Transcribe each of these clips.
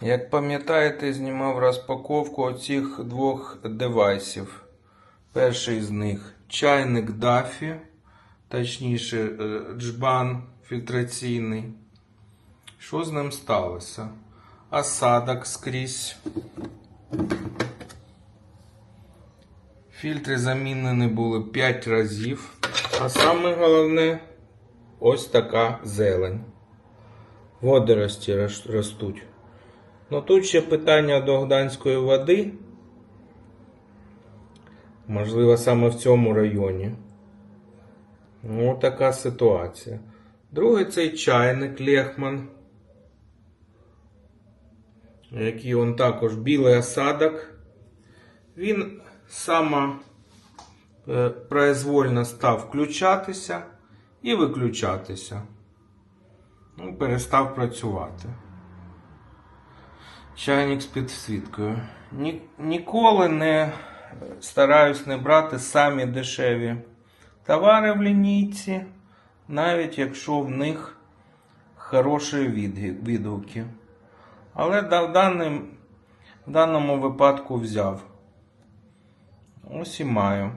Як пам'ятаєте, знімав розпаковку оцих двох девайсів. Перший з них чайник Дафі, точніше, е, джбан фільтраційний. Що з ним сталося? Осадок скрізь. Фільтри замінені були 5 разів. А саме головне ось така зелень. Водорості ростуть. Ну тут ще питання до гданської води. Можливо, саме в цьому районі. Ну, така ситуація. Другий цей чайник Лехман. Який он також білий осадок. Він саме е, произвольно став включатися і виключатися. Ну, перестав працювати. Чайник з підсвіткою. Ні, ніколи не стараюсь не брати самі дешеві товари в лінійці, навіть якщо в них хороші відгуки. Але в, даним, в даному випадку взяв. Ось і маю.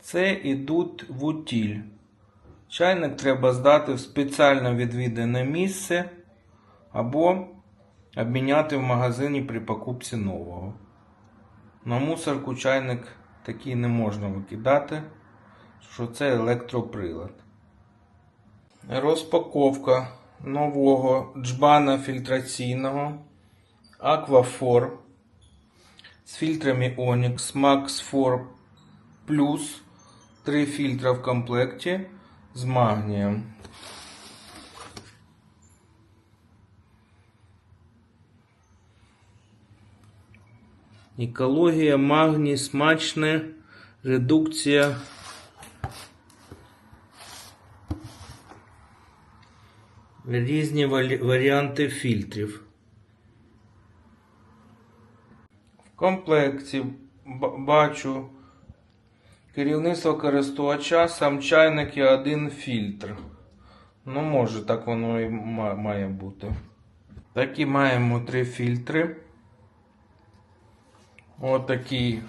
Це ідуть в утіль. Чайник треба здати в спеціально відвідане місце або обміняти в магазині при покупці нового. На мусорку чайник такий не можна викидати, що це електроприлад. Розпаковка нового джбана фільтраційного Aquafor з фільтрами Onyx Max 4 Plus. Три фільтра в комплекті з магнієм. Екологія, магній, смачне, редукція. Різні варіанти фільтрів. В комплекті бачу керівництво користувача, сам чайник і один фільтр. Ну, може, так воно і має бути. Так і маємо три фільтри. Отакий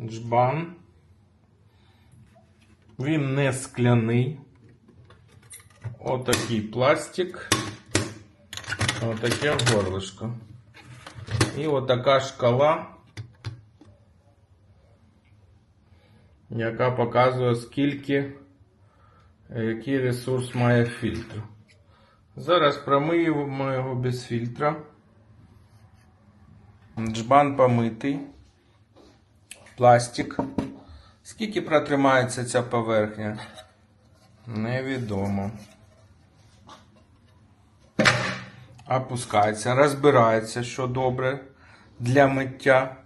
джбан. Він не скляний. Отакий пластик. Отаке горлишко. І отака шкала, яка показує, скільки, е, який ресурс має фільтр. Зараз промиємо його без фільтра. Джбан помитий. Пластик. Скільки протримається ця поверхня? Невідомо. Опускається, розбирається, що добре для миття.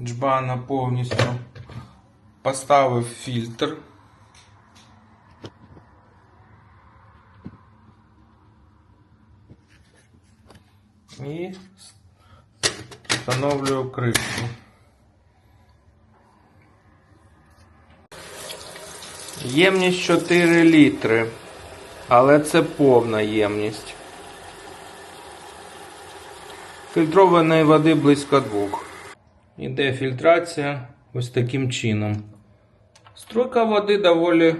Джбана повністю. Поставив фільтр. І встановлюю кришку. Ємність 4 літри, але це повна ємність. Фільтрованої води близько двох. Іде фільтрація ось таким чином. Струйка води доволі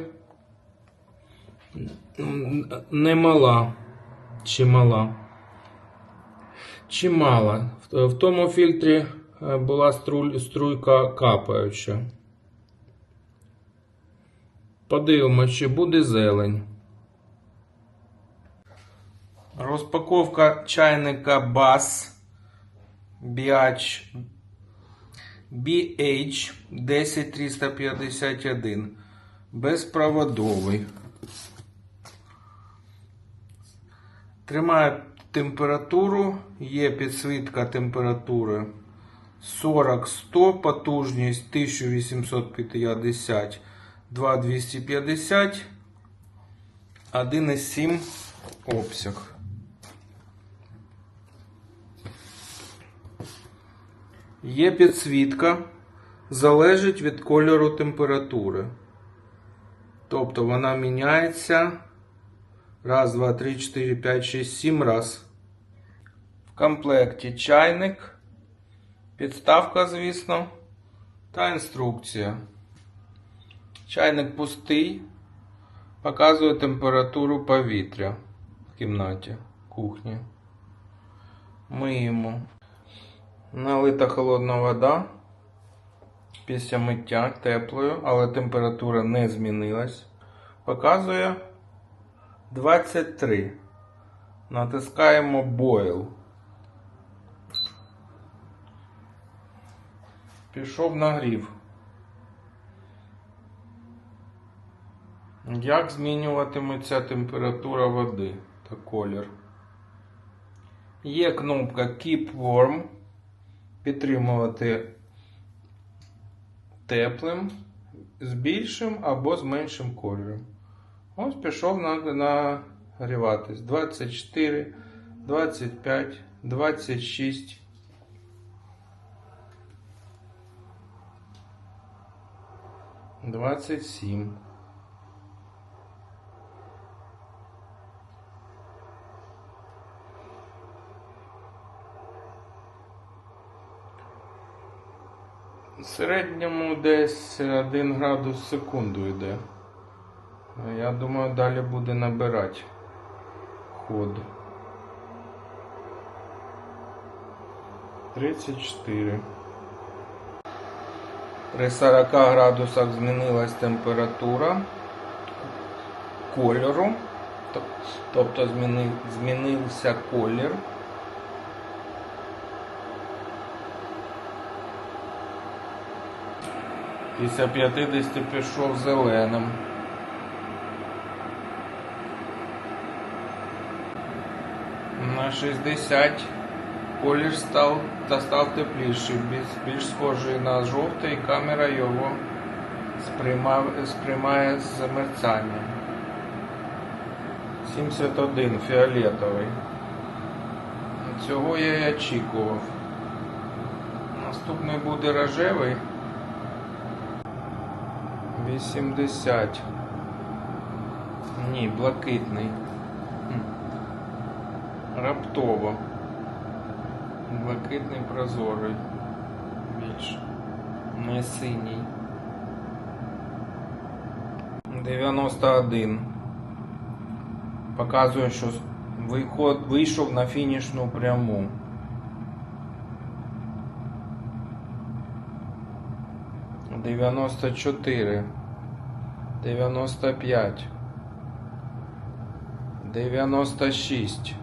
немала. Чимала. Чимала. В, в тому фільтрі е, була струйка капаюча. Подивимось, чи буде зелень. Розпаковка чайника BAS BH 10351. Безпроводовий. Тримає температуру, є підсвітка температури 40-100, потужність 1850, 2250, 1,7 обсяг. Є підсвітка, залежить від кольору температури. Тобто вона міняється раз, два, три, чотири, п'ять, шість, сім раз. Комплекті чайник, підставка, звісно, та інструкція. Чайник пустий, показує температуру повітря в кімнаті, кухні. Миємо. Налита холодна вода після миття теплою, але температура не змінилась. Показує 23. Натискаємо Boil. Пішов нагрів. Як змінюватиметься температура води та колір? Є кнопка Keep Warm. Підтримувати теплим з більшим або з меншим кольором. Ось пішов нагріватись. 24, 25, 26. Двадцять сім. В середньому десь 1 градус в секунду йде. Я думаю, далі буде набирати ход. 34. При 40 градусах змінилась температура кольору. Тобто змінився колір. Після 50 пішов зеленим. На 60 колір став та став тепліший, більш, схожий на жовтий, і камера його сприймає з мерцанням. 71 фіолетовий. Цього я і очікував. Наступний буде рожевий. 80. Ні, блакитний. Раптово. Блакитний прозорий. Більше. Не синій. 91. Показує, що виход вийшов на фінішну пряму. Дев'яносто чотири, дев'яносто п'ять, дев'яносто шість,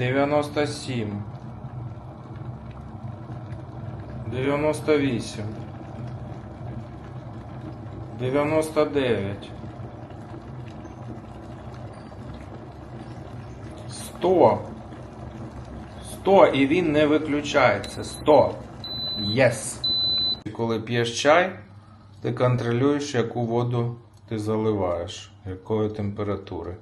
дев'яносто сім, дев'яносто вісім, дев'яносто дев'ять, сто. Сто і він не виключається. Сто. Єс. Коли п'єш чай, ти контролюєш, яку воду ти заливаєш, якої температури.